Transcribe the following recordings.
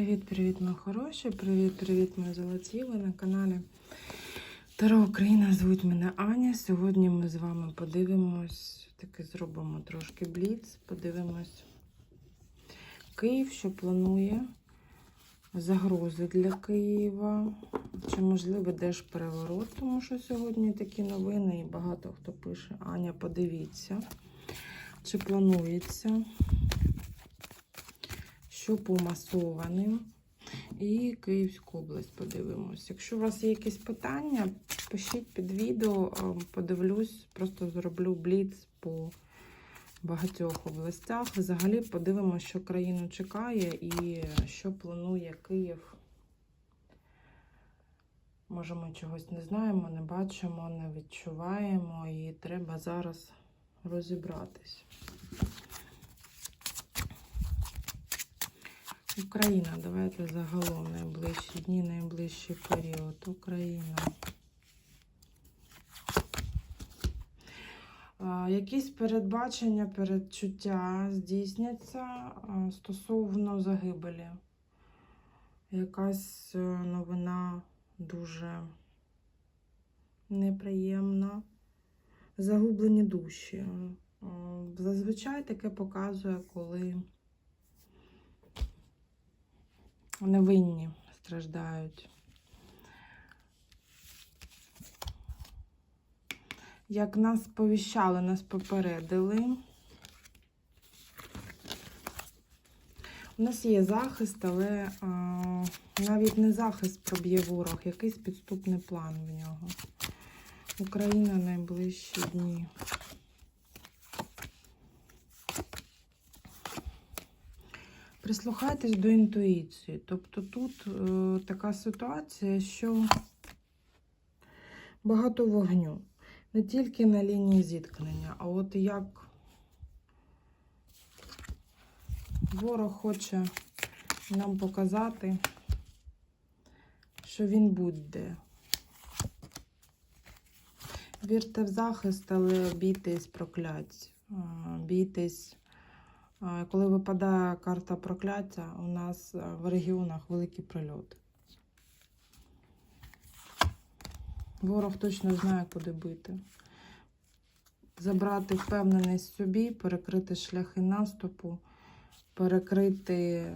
Привіт-привіт, мої хороші! Привіт-привіт, мої золоті! Ви на каналі Таро Україна. Звуть мене Аня. Сьогодні ми з вами подивимось, таки зробимо трошки бліц, подивимось Київ, що планує загрози для Києва. Чи можливо держпереворот, тому що сьогодні такі новини і багато хто пише. Аня, подивіться, чи планується що по. І Київську область подивимось. Якщо у вас є якісь питання, пишіть під відео, подивлюсь, просто зроблю бліц по багатьох областях. Взагалі подивимося, що країну чекає і що планує Київ. Може, ми чогось не знаємо, не бачимо, не відчуваємо, і треба зараз розібратись. Україна, давайте загалом найближчі дні, найближчий період. Україна. Якісь передбачення, передчуття здійсняться стосовно загибелі. Якась е, новина дуже неприємна. Загублені душі. Е, Зазвичай таке показує, коли невинні страждають. Як нас повіщали, нас попередили. У нас є захист, але а, навіть не захист проб'є ворог, якийсь підступний план в нього. Україна найближчі дні. Прислухайтесь до інтуїції. Тобто тут е, така ситуація, що багато вогню. Не тільки на лінії зіткнення, а от як ворог хоче нам показати, що він буде. Вірте в захист, але бійтесь проклять, е, бійтесь. Коли випадає карта прокляття, у нас е, в регіонах великі прильоти. Ворог точно знає, куди бити. Забрати впевненість в собі, перекрити шляхи наступу, перекрити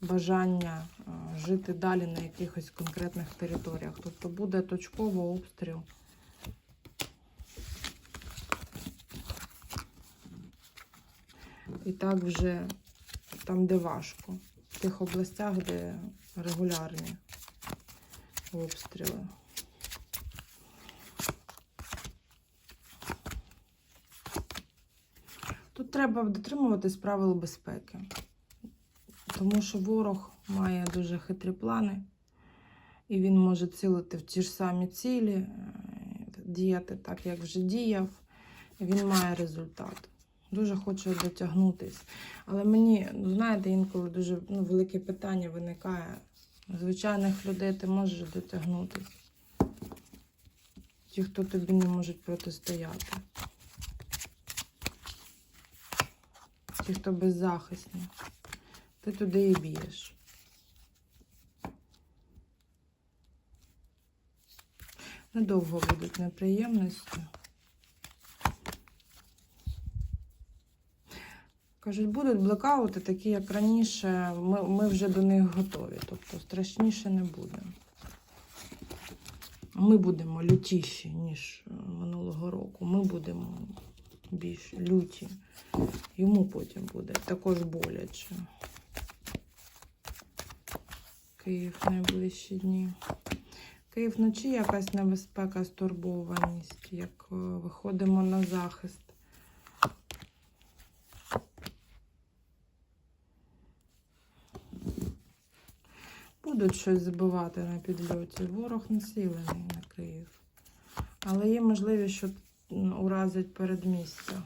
бажання е, жити далі на якихось конкретних територіях. Тобто буде точково обстріл. І так вже там, де важко. В тих областях, де регулярні обстріли. Тут треба дотримуватись правил безпеки, тому що ворог має дуже хитрі плани, і він може цілити в ті ж самі цілі, е, діяти так, як вже діяв, і він має результат. Дуже хочу дотягнутись. Але мені, ну, знаєте, інколи дуже ну, велике питання виникає. Звичайних людей ти можеш дотягнутись. Ті, хто тобі не можуть протистояти. Ті, хто беззахисні. Ти туди і б'єш. Недовго будуть неприємності. Кажуть, будуть блекаути, такі, як раніше, ми, ми вже до них готові. Тобто страшніше не буде. Ми будемо лютіші, ніж е, минулого року. Ми будемо більш люті. Йому потім буде також боляче. Київ найближчі дні. Київ вночі якась небезпека, стурбованість, як е, виходимо на захист. Будуть щось забивати на підльоті. Ворог націлений на Київ. Але є можливість, що уразить передмістя.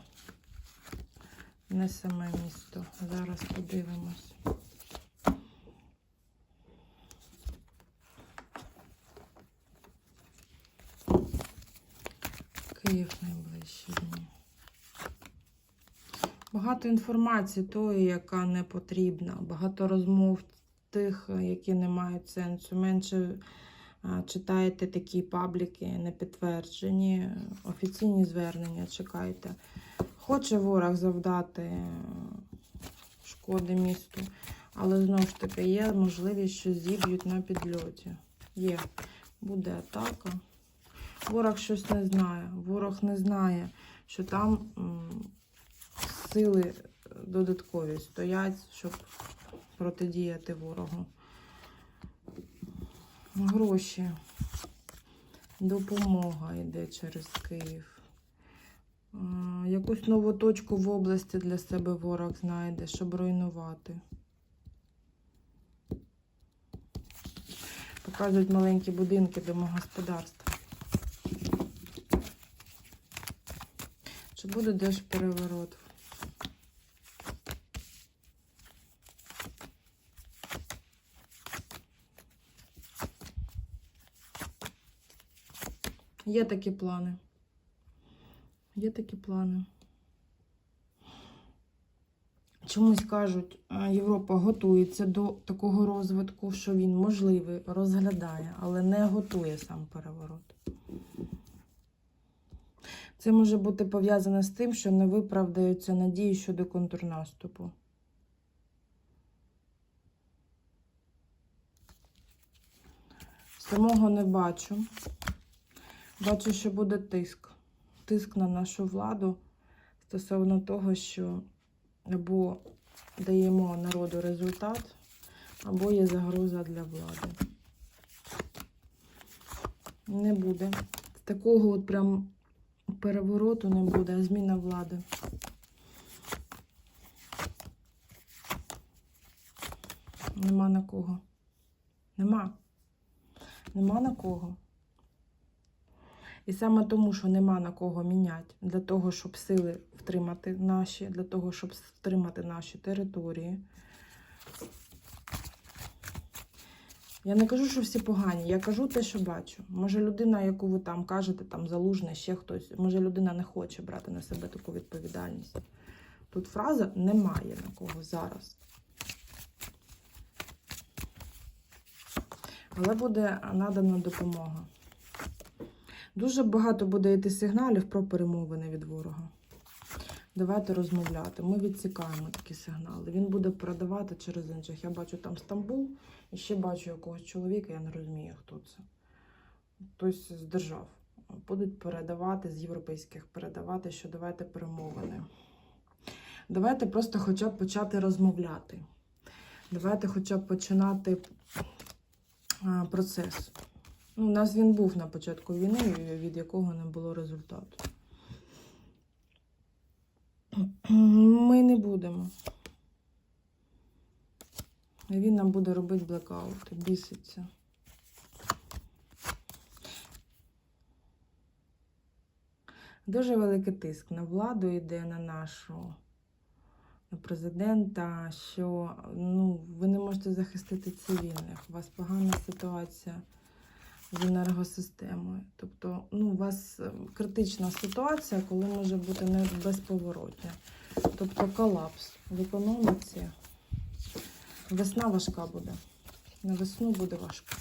Не саме місто. Зараз подивимось. Київ найближчі дні. Багато інформації тої, яка не потрібна, багато розмов тих, які не мають сенсу. Менше читаєте такі пабліки, не підтверджені, офіційні звернення чекайте. Хоче ворог завдати е, шкоди місту, але знову ж таки є можливість, що зіб'ють на підльоті. Є, буде атака. Ворог щось не знає. Ворог не знає, що там сили додаткові стоять, щоб протидіяти ворогу. Гроші. Допомога йде через Київ. Якусь нову точку в області для себе ворог знайде, щоб руйнувати. Показують маленькі будинки домогосподарства. Чи буде держпереворот? Є такі плани. Є такі плани. Чомусь кажуть, Європа готується до такого розвитку, що він можливий, розглядає, але не готує сам переворот. Це може бути пов'язане з тим, що не виправдаються надії щодо контрнаступу. Самого не бачу. Бачу, що буде тиск. Тиск на нашу владу стосовно того, що або даємо народу результат, або є загроза для влади. Не буде. Такого от прям перевороту не буде, а зміна влади. Нема на кого. Нема. Нема на кого. І саме тому, що нема на кого міняти, для того, щоб сили втримати наші, для того, щоб втримати наші території. Я не кажу, що всі погані, я кажу те, що бачу. Може, людина, яку ви там кажете, там залужне, ще хтось, може, людина не хоче брати на себе таку відповідальність. Тут фраза немає на кого зараз. Але буде надана допомога. Дуже багато буде йти сигналів про перемовини від ворога. Давайте розмовляти. Ми відсікаємо такі сигнали. Він буде передавати через інших. Я бачу там Стамбул і ще бачу якогось чоловіка, я не розумію, хто це. Хтось з держав. Будуть передавати з європейських передавати, що давайте перемовини. Давайте просто хоча б почати розмовляти. Давайте хоча б починати процес. Ну, у нас він був на початку війни, від якого не було результату. Ми не будемо. Він нам буде робити блекаут, біситься. Дуже великий тиск на владу йде на нашу на президента, що ну, ви не можете захистити цивільних. У вас погана ситуація з енергосистемою. Тобто, ну, у вас е, критична ситуація, коли може бути не безповоротня. Тобто колапс в економіці. Весна важка буде. На весну буде важко.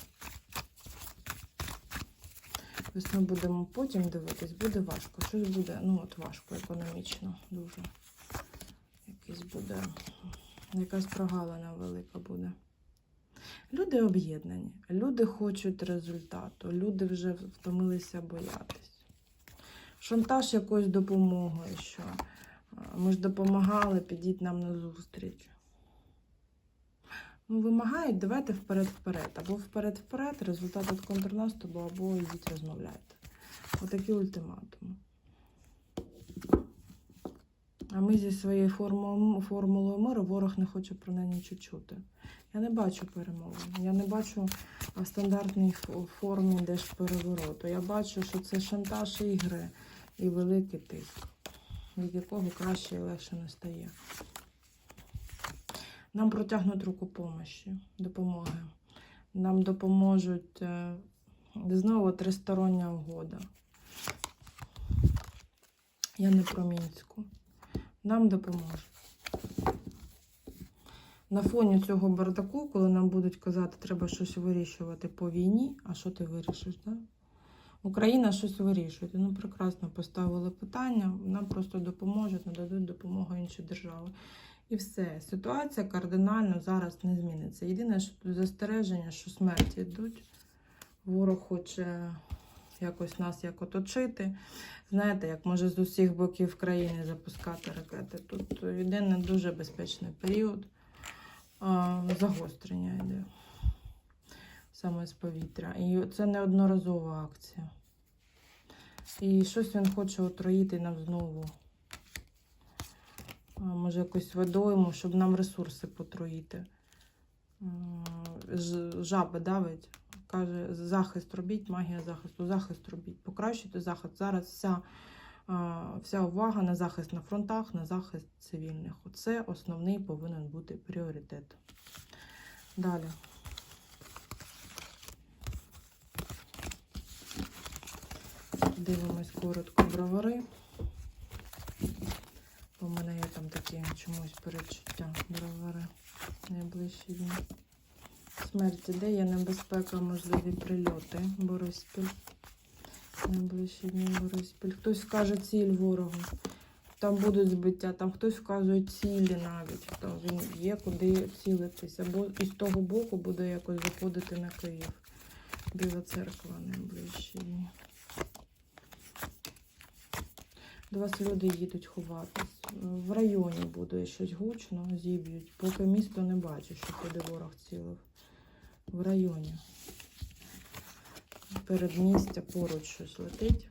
Весну будемо потім дивитись, буде важко. Щось буде, ну от важко економічно дуже. Якийсь буде, якась прогалина велика буде. Люди об'єднані, люди хочуть результату, люди вже втомилися боятись. Шантаж якоюсь допомогою, що ми ж допомагали, підіть нам на зустріч. Ну, вимагають, давайте вперед-вперед. Або вперед-вперед, результат від контрнаступу, або йдіть розмовляйте. Отакі ультиматуми. А ми зі своєю формулою миру ворог не хоче про неї нічого чути. Я не бачу перемови. Я не бачу ф- формі держперевороту. Я бачу, що це шантаж ігри і великий тиск, від якого краще і легше не стає. Нам протягнуть руку помощі, допомоги. Нам допоможуть е, знову тристороння угода. Я не про Мінську. нам допоможе. На фоні цього бардаку, коли нам будуть казати, треба щось вирішувати по війні, а що ти вирішиш? Да? Україна щось вирішує. Ну, прекрасно поставили питання, нам просто допоможуть, нададуть допомогу інші держави. І все. Ситуація кардинально зараз не зміниться. Єдине, що тут застереження, що смерті йдуть. Ворог хоче якось нас як оточити. Знаєте, як може з усіх боків країни запускати ракети. Тут йде не дуже безпечний період. Загострення йде саме з повітря. І це неодноразова акція. І щось він хоче отруїти нам знову. Може, якусь водойму, щоб нам ресурси потруїти. Жаби давить. Каже, захист робіть, магія захисту, захист робіть, покращуйте захист. Зараз вся, вся увага на захист на фронтах, на захист цивільних. Оце основний повинен бути пріоритет. Далі. Дивимось коротко бровари. У мене є там такі чомусь перечуття бровари найближчі дні. Смерть іде, є небезпека, можливі прильоти. Бориспіль. Найближчі дні Бориспіль. Хтось скаже ціль ворогу. Там будуть збиття, там хтось вказує цілі навіть. Там він є куди цілитися. Бо і з того боку буде якось заходити на Київ. Біла церква найближчі дні. До вас люди їдуть ховатись. В районі буде щось гучно, зіб'ють. Поки місто не бачу, що куди ворог цілив. В районі. Передмістя поруч щось летить.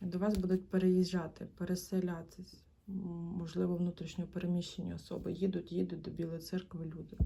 До вас будуть переїжджати, переселятись. Можливо, внутрішньо переміщені особи. Їдуть, їдуть до Білої церкви люди.